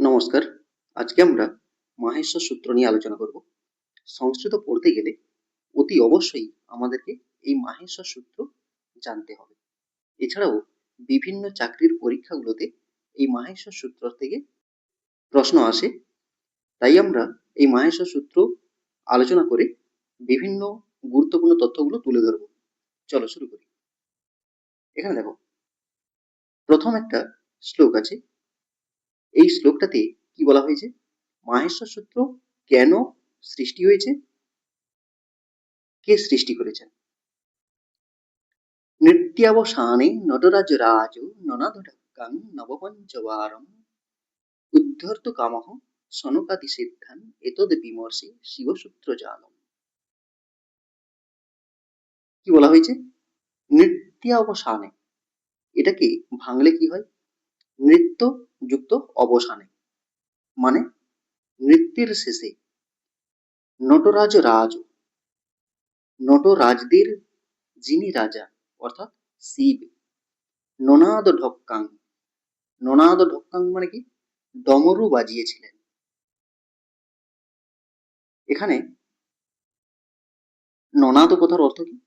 নমস্কার। আজকে আমরা মাহেশ্বর সূত্র নিয়ে আলোচনা করব। সংস্কৃত পড়তে গেলে অতি অবশ্যই আমাদেরকে এই মাহেশ্বর সূত্র জানতে হবে। এছাড়াও বিভিন্ন চাকরির পরীক্ষাগুলোতে এই মাহেশ্বর সূত্র থেকে প্রশ্ন আসে। তাই আমরা এই মাহেশ্বর সূত্র আলোচনা করে বিভিন্ন গুরুত্বপূর্ণ তথ্যগুলো তুলে ধরব। চলো শুরু করি। এখানে দেখো, প্রথম একটা শ্লোক আছে এই শ্লোকটাতে কি বলা হয়েছে? মাহেশ্বর সূত্র কেন সৃষ্টি হয়েছে? কে সৃষ্টি করেছেন? নৃত্যাবসানে নটরাজ রাজ ননাদকাং নবপঞ্চবারম। উদ্ধর্ত কামহ সনকাদি সিদ্ধান এতদ বিমর্ষে শিবসূত্র জালম কি বলা হয়েছে? নৃত্যাবসানে। এটাকে ভাঙলে কি হয়? নৃত্য যুক্ত অবসানে। মানে নৃত্যের শেষে। নটরাজ রাজ। নটরাজদের যিনি রাজা, অর্থাৎ শিব। ননাদ ঢক্কাং। ননাদ ঢক্কাং মানে কি? ডমরু বাজিয়েছিলেন। এখানে ননাদ কথার অর্থ কি?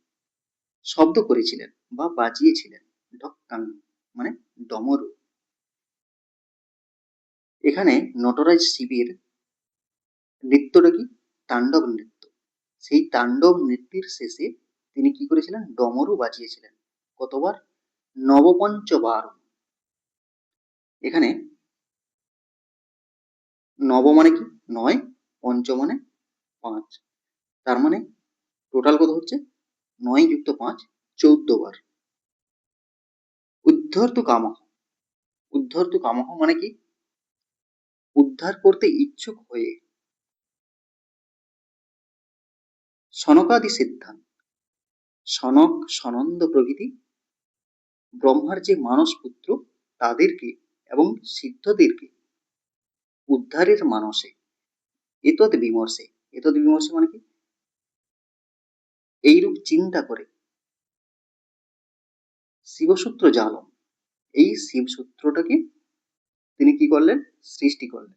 শব্দ করেছিলেন বা বাজিয়েছিলেন। ঢক্কাং মানে ডমরু। এখানে নটরাজ শিবের নৃত্যটা কি? তাণ্ডব নৃত্য। সেই তাণ্ডব নৃত্যের শেষে তিনি কি করেছিলেন? ডমরু বাজিয়েছিলেন। কতবার? নবপঞ্চবার এখানে নব মানে কি? নয়, পঞ্চ মানে পাঁচ। তার মানে টোটাল কত হচ্ছে? নয় যুক্ত পাঁচ চৌদ্দ বার উদ্ধর্ত কামহ। উদ্ধর্ত কামহ মানে কি? উদ্ধার করতে ইচ্ছুক হয়ে। সনকাদি সিদ্ধান্ত। সনক, সনন্দ প্রভৃতি। ব্রহ্মার যে মানস পুত্র তাদেরকে এবং সিদ্ধদেরকে উদ্ধারের মানসে। এতদ বিমর্শে এতদ বিমর্শে মানে কি? এইরূপ চিন্তা করে। শিবসূত্র জালম। এই শিবসূত্রটাকে তিনি কি করলেন? সৃষ্টি করলেন।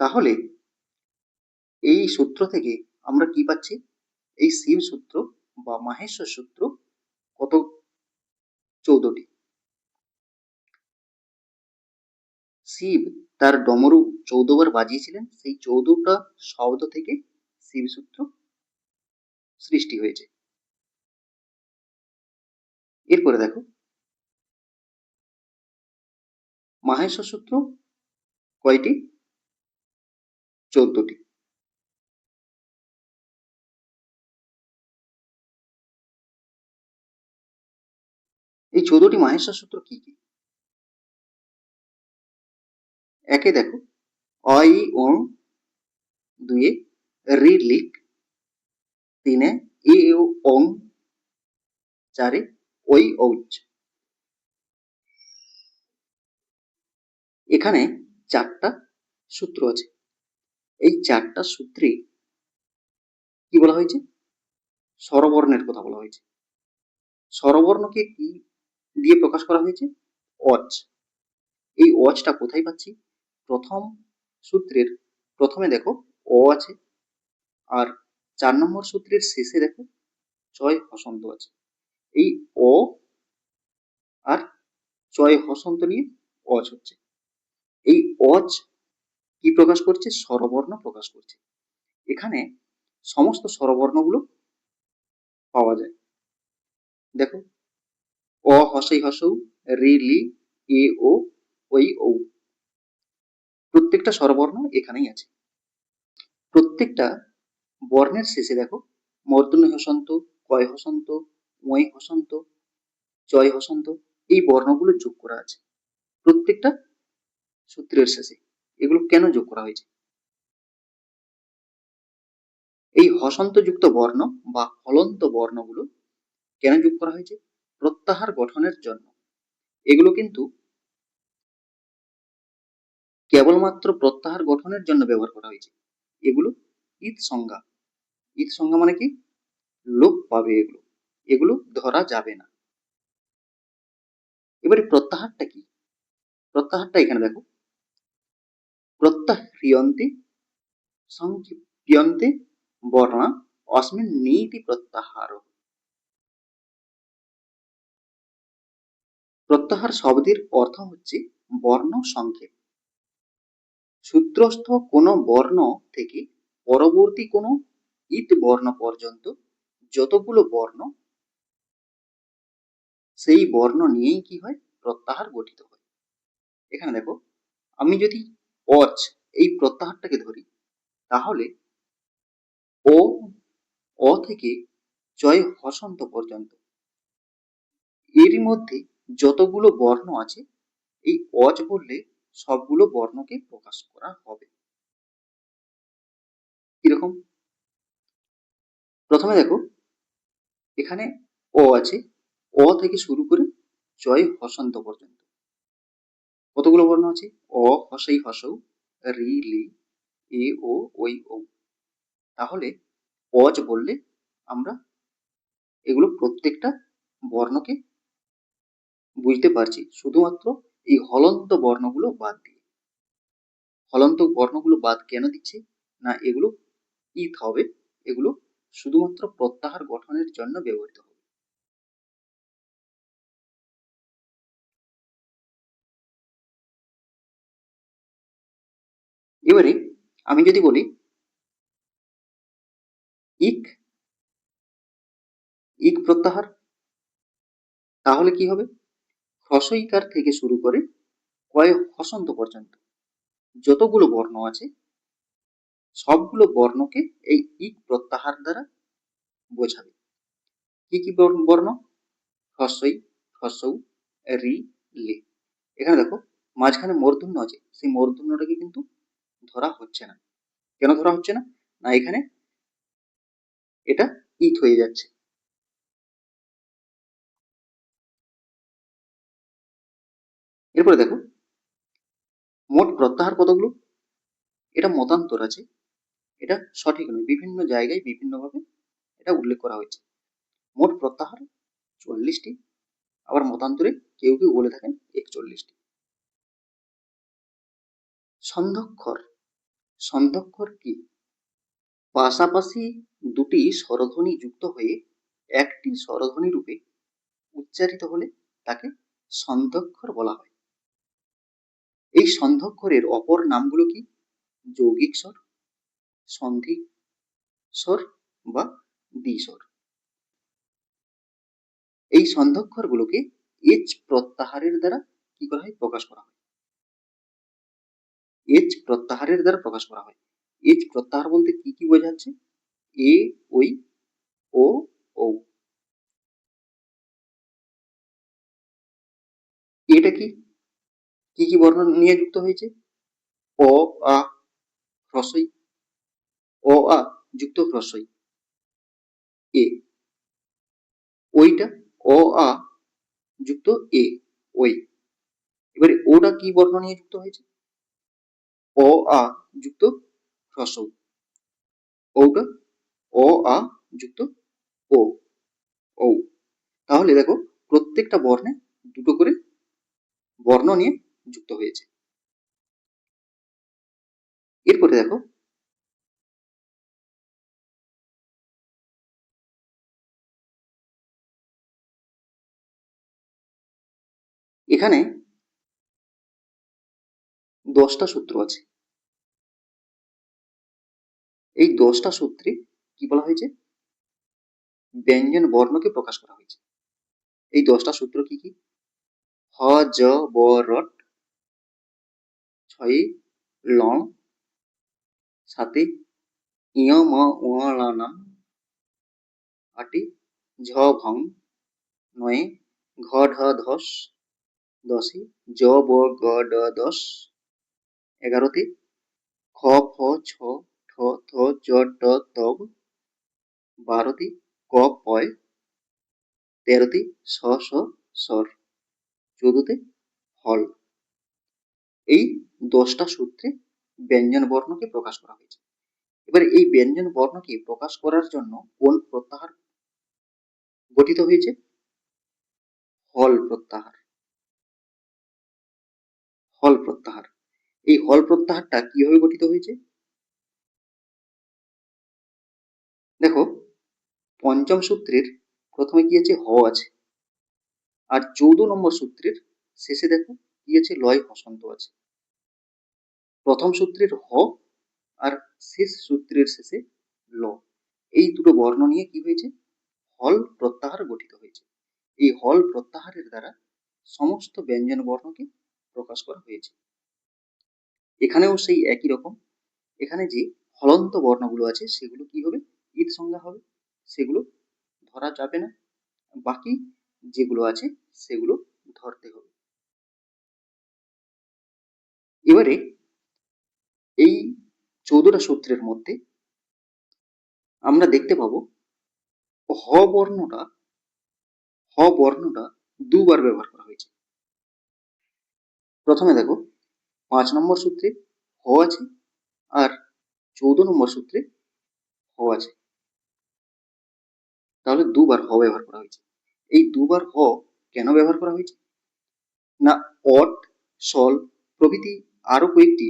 তাহলে এই সূত্র থেকে আমরা কি পাচ্ছি? এই শিব সূত্র বা মাহেশ্বর সূত্র কত? চৌদ্দটি। শিব তার ডমরু চৌদ্দবার বাজিয়েছিলেন। সেই চৌদ্দটা শব্দ থেকে শিব সূত্র সৃষ্টি হয়েছে। এরপরে দেখো মাহেশ্বর সূত্র, কয়টি? চোদ্দটি। এই চোদ্দটি মাহেশ্বর সূত্র কি কি? একে দেখো। অই ও দুয়ে রি লিক তিনে ই ও ওং চারে ওই ঔচ। এখানে চারটা সূত্র আছে। এই চারটা সূত্রে কি বলা হয়েছে? স্বরবর্ণের কথা বলা হয়েছে। স্বরবর্ণকে কি দিয়ে প্রকাশ করা হয়েছে? অচ এই অচটা কোথায় পাচ্ছি? প্রথম সূত্রের, প্রথমে দেখো অ আছে আর চার নম্বর সূত্রের শেষে দেখো চয় হসন্ত আছে। এই অ আর চয় হসন্ত নিয়ে অচ হচ্ছে। এই অজ কি প্রকাশ করছে? স্বরবর্ণ প্রকাশ করছে। এখানে সমস্ত স্বরবর্ণগুলো পাওয়া যায়। দেখো, অ হসই হসৌ, রি, লি, এ, ও ওই ও প্রত্যেকটা স্বরবর্ণ এখানেই আছে। প্রত্যেকটা বর্ণের শেষে দেখো, মর্দনী হসন্ত, কয় হসন্ত, ময় হসন্ত জয় হসন্ত, এই বর্ণগুলো যোগ করা আছে। প্রত্যেকটা সূত্রের শেষে। এগুলো কেন যোগ করা হয়েছে? এই হসন্তযুক্ত বর্ণ বা হলন্ত বর্ণগুলো কেন যোগ করা হয়েছে? প্রত্যাহার গঠনের জন্য। এগুলো কিন্তু কেবলমাত্র প্রত্যাহার গঠনের জন্য ব্যবহার করা হয়েছে। এগুলো ঈদ সংজ্ঞা। ঈদ সংজ্ঞা মানে কি? লোপ পাবে এগুলো। এগুলো ধরা যাবে না। এবারে প্রত্যাহারটা কি? প্রত্যাহারটা এখানে দেখো। প্রত্যাহ্রিয়ন্তে সংক্ষিপ্যন্তে বর্ণা অস্মিন নীতি প্রত্যাহার প্রত্যাহার শব্দের অর্থ হচ্ছে বর্ণ সংক্ষেপ সূত্রস্থ কোনো বর্ণ থেকে পরবর্তী কোনো ইট বর্ণ পর্যন্ত যতগুলো বর্ণ সেই বর্ণ নিয়েই কি হয় প্রত্যাহার গঠিত হয় এখানে দেখো আমি যদি অচ এই প্রত্যাহারটাকে ধরি, তাহলে ও, অ থেকে জয় হসন্ত পর্যন্ত। এর মধ্যে যতগুলো বর্ণ আছে, এই অজ বললে সবগুলো বর্ণকে প্রকাশ করা হবে। কীরকম? প্রথমে দেখো, এখানে অ আছে, অ থেকে শুরু করে জয় হসন্ত পর্যন্ত। কতগুলো বর্ণ আছে? অ, হসাই, হসৌ, রি, লি, এ, ও ওই ও তাহলে অজ বললে আমরা এগুলো প্রত্যেকটা বর্ণকে বুঝতে পারছি। শুধুমাত্র এই হলন্ত বর্ণগুলো বাদ দিয়ে। হলন্ত বর্ণগুলো বাদ কেন দিচ্ছে? না, এগুলো ইথ হবে। এগুলো শুধুমাত্র প্রত্যাহার গঠনের জন্য ব্যবহৃত হবে। এবারে আমি যদি বলি, ইক ইক প্রত্যাহার, তাহলে কি হবে? হ্রস্বইকার থেকে শুরু করে কয় হসন্ত পর্যন্ত যতগুলো বর্ণ আছে, সবগুলো বর্ণকে এই ইক প্রত্যাহার দ্বারা বোঝাবে। কি কি বর্ণ? হ্রস্বই, হ্রস্বউ, রি, লে। এখানে দেখো, মাঝখানে মূর্ধন্য আছে। সেই মূর্ধন্যটাকে কিন্তু ধরা হচ্ছে না। কেন ধরা হচ্ছে না? না, এখানে এটা ইট হয়ে যাচ্ছে। এরপরে দেখো, মোট প্রত্যাহার কতগুলো? এটা মতান্তর আছে। এটা সঠিক নয়। বিভিন্ন জায়গায় বিভিন্নভাবে এটা উল্লেখ করা হয়েছে। মোট প্রত্যাহার চল্লিশটি, আবার মতান্তরে কেউ কেউ বলে থাকেন একচল্লিশটি। সন্ধক্ষর সন্ধক্ষর কি? পাশাপাশি দুটি স্বরধ্বনি যুক্ত হয়ে একটি স্বরধ্বনি রূপে উচ্চারিত হলে তাকে সন্ধক্ষর বলা হয়। এই সন্ধক্ষরের অপর নামগুলো কি? যৌগিক স্বর সন্ধি স্বর বা দ্বিস্বর এই সন্ধক্ষরগুলোকে এচ প্রত্যাহারের দ্বারা কি করা হয়? প্রকাশ করা হয়। এচ প্রত্যাহারের দ্বারা প্রকাশ করা হয়। এচ প্রত্যাহার বলতে কি কি বোঝাচ্ছে? এ ওই ও ও এটা কি? কি কি বর্ণ নিয়ে যুক্ত হয়েছে? অ, আ, হ্রস্বই। অ, আ, যুক্ত হ্রস্বই। এ। ওইটা অ, আ, যুক্ত এ, ওই। এবারে ওটা কি বর্ণ নিয়ে যুক্ত হয়েছে? অ আ যুক্ত হ্রস্ব ওটা অ আ যুক্ত ও ও তাহলে দেখো, প্রত্যেকটা বর্ণে দুটো করে বর্ণ নিয়ে যুক্ত হয়েছে। এরপরে দেখো, এখানে দশটা সূত্র আছে। এই দশটা সূত্রে কি বলা হয়েছে? ব্যঞ্জন বর্ণকে প্রকাশ করা হয়েছে। এই দশটা সূত্র কি কি? হ, জ, ব রট ছয়, লং, সাতে, ইয়, ম আটে, ঝ, ভং, নয়ে, ঘ, ঢ, ধস, দশে, জ, ব, গ, ড, দশ এগারোতে খ, ফ, ছ, ঠ থ জ, ড তব বারোতে ক পয় তেরোতে স স স্বর চোদ্দতে হল। এই দশটা সূত্রে ব্যঞ্জন বর্ণকে প্রকাশ করা হয়েছে। এবার এই ব্যঞ্জন বর্ণকে প্রকাশ করার জন্য কোন প্রত্যাহার গঠিত হয়েছে? হল প্রত্যাহার। হল প্রত্যাহার। এই হল প্রত্যাহারটা কীভাবে গঠিত হয়েছে? দেখো, পঞ্চম সূত্রের প্রথমে কি আছে? হ আছে। আর চৌদ্দ নম্বর সূত্রের শেষে দেখো কি আছে? লয় হসন্ত আছে। প্রথম সূত্রের হ আর শেষ সূত্রের শেষে ল। এই দুটো বর্ণ নিয়ে কি হয়েছে? হল প্রত্যাহার গঠিত হয়েছে। এই হল প্রত্যাহারের দ্বারা সমস্ত ব্যঞ্জন বর্ণকে প্রকাশ করা হয়েছে। এখানেও সেই একই রকম। এখানে যে হলন্ত বর্ণগুলো আছে, সেগুলো কি হবে? ঈদ সংজ্ঞা হবে। সেগুলো ধরা যাবে না। বাকি যেগুলো আছে, সেগুলো ধরতে হবে। এবারে এই চৌদ্দটা সূত্রের মধ্যে আমরা দেখতে পাবো, হ বর্ণটা হ বর্ণটা দুবার ব্যবহার করা হয়েছে। প্রথমে দেখো পাঁচ নম্বর সূত্রে হ আছে আর চৌদ্দ নম্বর সূত্রে হ আছে। তাহলে দুবার হ ব্যবহার করা হয়েছে। এই দুবার হ কেন ব্যবহার করা হয়েছে? না অট সল প্রভৃতি আরও কয়েকটি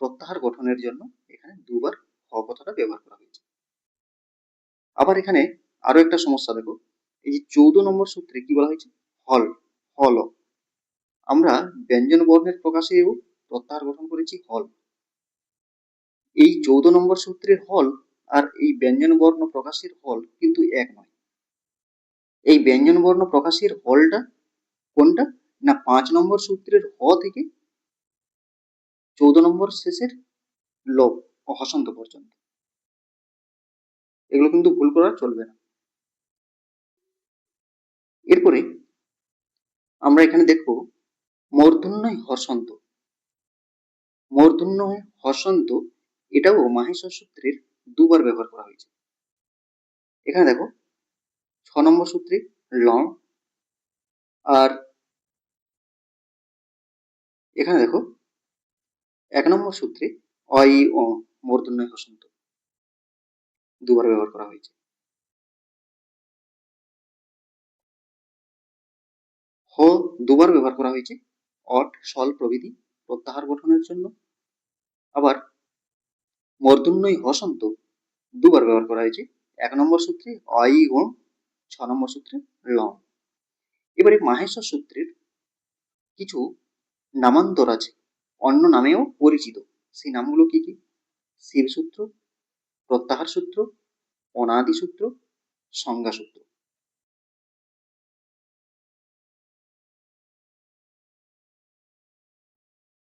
প্রত্যাহার গঠনের জন্য এখানে দুবার হ কথাটা ব্যবহার করা হয়েছে। আবার এখানে আরও একটা সমস্যা দেখো। এই যে চৌদ্দ নম্বর সূত্রে কি বলা হয়েছে? হল হল। আমরা ব্যঞ্জন বর্ণের প্রকাশেও প্রত্যাহার গঠন করেছি হল। এই চৌদ্দ নম্বর সূত্রের হল আর এই ব্যঞ্জন বর্ণ প্রকাশের হল কিন্তু এক নয়। এই ব্যঞ্জন বর্ণ প্রকাশের হলটা কোনটা? না, পাঁচ নম্বর সূত্রের হ থেকে চৌদ্দ নম্বর শেষের ল ও হসন্ত পর্যন্ত। এগুলো কিন্তু ভুল করা চলবে না। এরপরে আমরা এখানে দেখব মূর্ধন্যয় হসন্ত মূর্ধন্যয় হসন্ত এটাও মাহেশ্বর সূত্রের দুবার ব্যবহার করা হয়েছে। এখানে দেখো, ছ নম্বর সূত্রে লং আর এখানে দেখো, এক নম্বর সূত্রে অই ও মূর্ধন্যয় হসন্ত দুবার ব্যবহার করা হয়েছে। হ দুবার ব্যবহার করা হয়েছে, অট, সল প্রভৃতি প্রত্যাহার গঠনের জন্য। আবার মর্দুন্নয় হসন্ত দুবার ব্যবহার করা হয়েছে। এক নম্বর সূত্রে অই ও ছ নম্বর সূত্রে লং। এবারে মাহেশ্বর সূত্রের কিছু নামান্তর আছে। অন্য নামেও পরিচিত। সেই নামগুলো কি কি? শিব সূত্র প্রত্যাহার সূত্র অনাদি সূত্র সংজ্ঞা সূত্র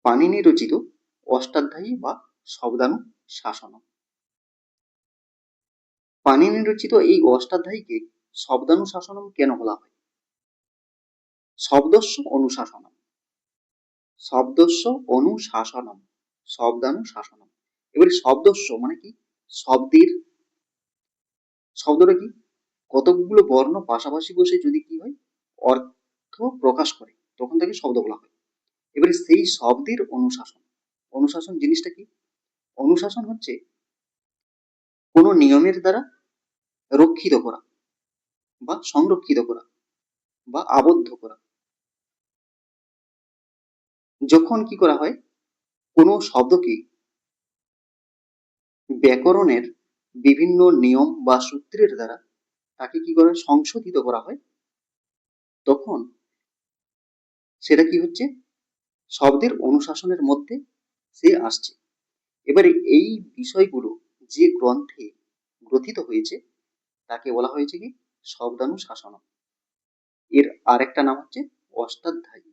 পানিনি রচিত অষ্টাধ্যায়ী বা শব্দানু শাসন পানিনি রচিত এই অষ্টাধ্যায়ীকে শব্দানু শাসনম কেন বলা হয়? শব্দস্য অনুশাসনম। শব্দস্য অনুশাসনম। শব্দানু শাসনম। এবার শব্দস্য মানে কি? শব্দের। শব্দটা কি? কতকগুলো বর্ণ পাশাপাশি বসে যদি কি হয়? অর্থ প্রকাশ করে। তখন তাকে শব্দ বলা হয়। এবারে সেই শব্দের অনুশাসন। অনুশাসন জিনিসটা কি? অনুশাসন হচ্ছে কোনো নিয়মের দ্বারা রক্ষিত করা বা সংরক্ষিত করা বা আবদ্ধ করা। যখন কি করা হয়? কোনো শব্দকে ব্যাকরণের বিভিন্ন নিয়ম বা সূত্রের দ্বারা তাকে কি করা? সংশোধিত করা হয়। তখন সেটা কি হচ্ছে? শব্দের অনুশাসনের মধ্যে সে আসছে। এবারে এই বিষয়গুলো যে গ্রন্থে গ্রথিত হয়েছে, তাকে বলা হয়েছে কি? শব্দানুশাসন এর আরেকটা নাম হচ্ছে অষ্টাধ্যায়ী।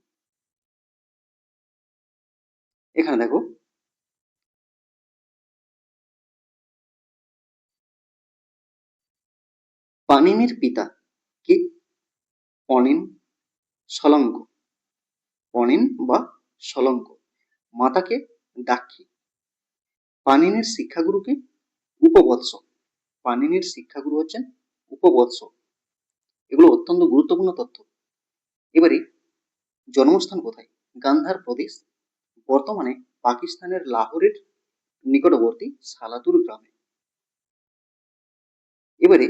এখানে দেখো পানিনির পিতা কে? অনিন সলঙ্ক অনিন বা সলঙ্ক মাতাকে দাক্ষী পানিনির শিক্ষাগুরুকে উপবৎস। পানিনির শিক্ষাগুরু হচ্ছেন উপবৎস। এগুলো অত্যন্ত গুরুত্বপূর্ণ তথ্য। এবারে জন্মস্থান কোথায়? গান্ধার প্রদেশ। বর্তমানে পাকিস্তানের লাহোরের নিকটবর্তী সালাতুর গ্রামে। এবারে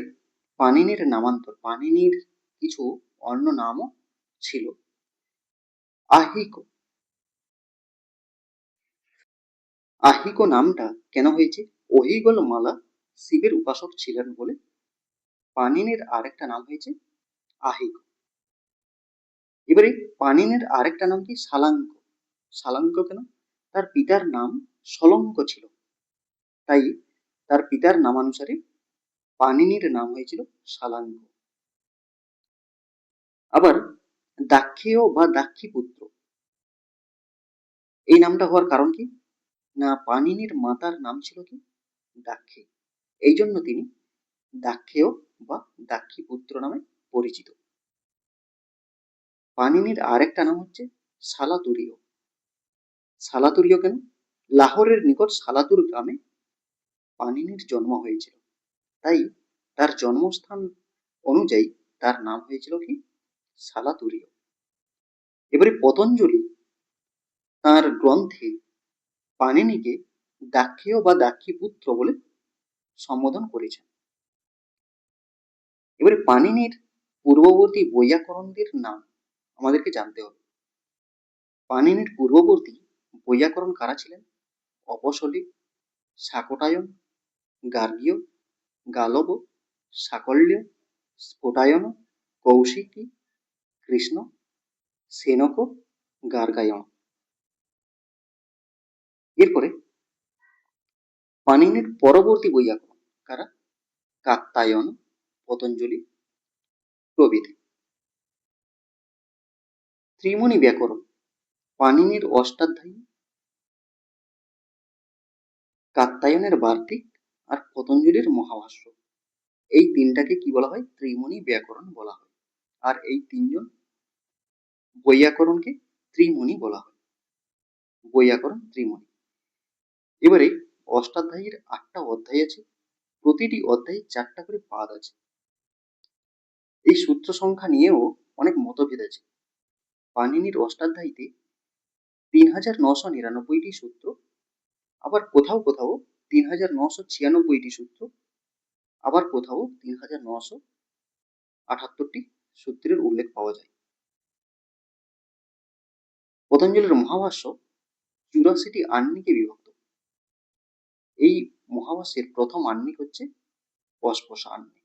পানিনির নামান্তর পানিনির কিছু অন্য নামও ছিল। আহিক। আহিকো নামটা কেন হয়েছে? অহিগল মালা শিবের উপাসক ছিলেন বলে পানিনের আরেকটা নাম হয়েছে আহিক। এবারে পানিনের আরেকটা নাম কি? সালাঙ্ক। সালাঙ্ক কেন? তার পিতার নাম সলঙ্ক ছিল। তাই তার পিতার নামানুসারে পানিনির নাম হয়েছিল সালাঙ্ক। আবার দাক্ষেয় বা দাক্ষী পুত্র এই নামটা হওয়ার কারণ কি? না পানিনির মাতার নাম ছিল কি? দাক্ষী। এই জন্য তিনি দাক্ষেয় বা দাক্ষী পুত্র নামে পরিচিত। পানিনির আরেকটা নাম হচ্ছে সালাতুরীয়। সালাতুরীয় কেন? লাহোরের নিকট সালাতুর গ্রামে পানিনির জন্ম হয়েছিল। তাই তার জন্মস্থান অনুযায়ী তার নাম হয়েছিল কি? সালাতুরীয়। এবারে পতঞ্জলি তার গ্রন্থে পানিনিকে দাক্ষেয় বা দাক্ষী পুত্র বলে সম্বোধন করেছেন। এবারে পানিনির পূর্ববর্তী বৈয়াকরণদের নাম আমাদেরকে জানতে হবে। পানিনির পূর্ববর্তী বৈয়াকরণ কারা ছিলেন? অপসলী শাকটায়ন গার্গীয়, গালব, সাকল্য, স্ফোটায়ন, কৌশিকী, কৃষ্ণ, সেনক, গার্গায়ন। এরপরে পানিনির পরবর্তী বৈয়াকরণ কারা? কাত্তায়ন পতঞ্জলি প্রভৃতি। ত্রিমণি ব্যাকরণ পানিনির অষ্টাধ্যায়ী। কাত্তায়নের বার্তিক আর পতঞ্জলির মহাভাষ্য। এই তিনটাকে কি বলা হয়? ত্রিমণি ব্যাকরণ বলা হয়। আর এই তিনজন বৈয়াকরণকে ত্রিমণি বলা হয়। বৈয়াকরণ ত্রিমণি। এবারে অষ্টাধ্যায়ীর আটটা অধ্যায় আছে, প্রতিটি অধ্যায়ে চারটা করে পাদ আছে। এই সূত্র সংখ্যা নিয়েও অনেক মতভেদ আছে। পানিনির অষ্টাধ্যায়ীতে তিন হাজার নশো নিরানব্বইটি সূত্র, আবার কোথাও কোথাও তিন হাজার নশো ছিয়ানব্বইটি সূত্র, আবার কোথাও তিন হাজার নশো আটাত্তরটি সূত্রের উল্লেখ পাওয়া যায়। পতঞ্জলির মহাভাষ্য চুরাশিটি আন্নিকে বিভক্ত এই মহাবাসের প্রথম আহ্নিক হচ্ছে অস্পশ আন্নিক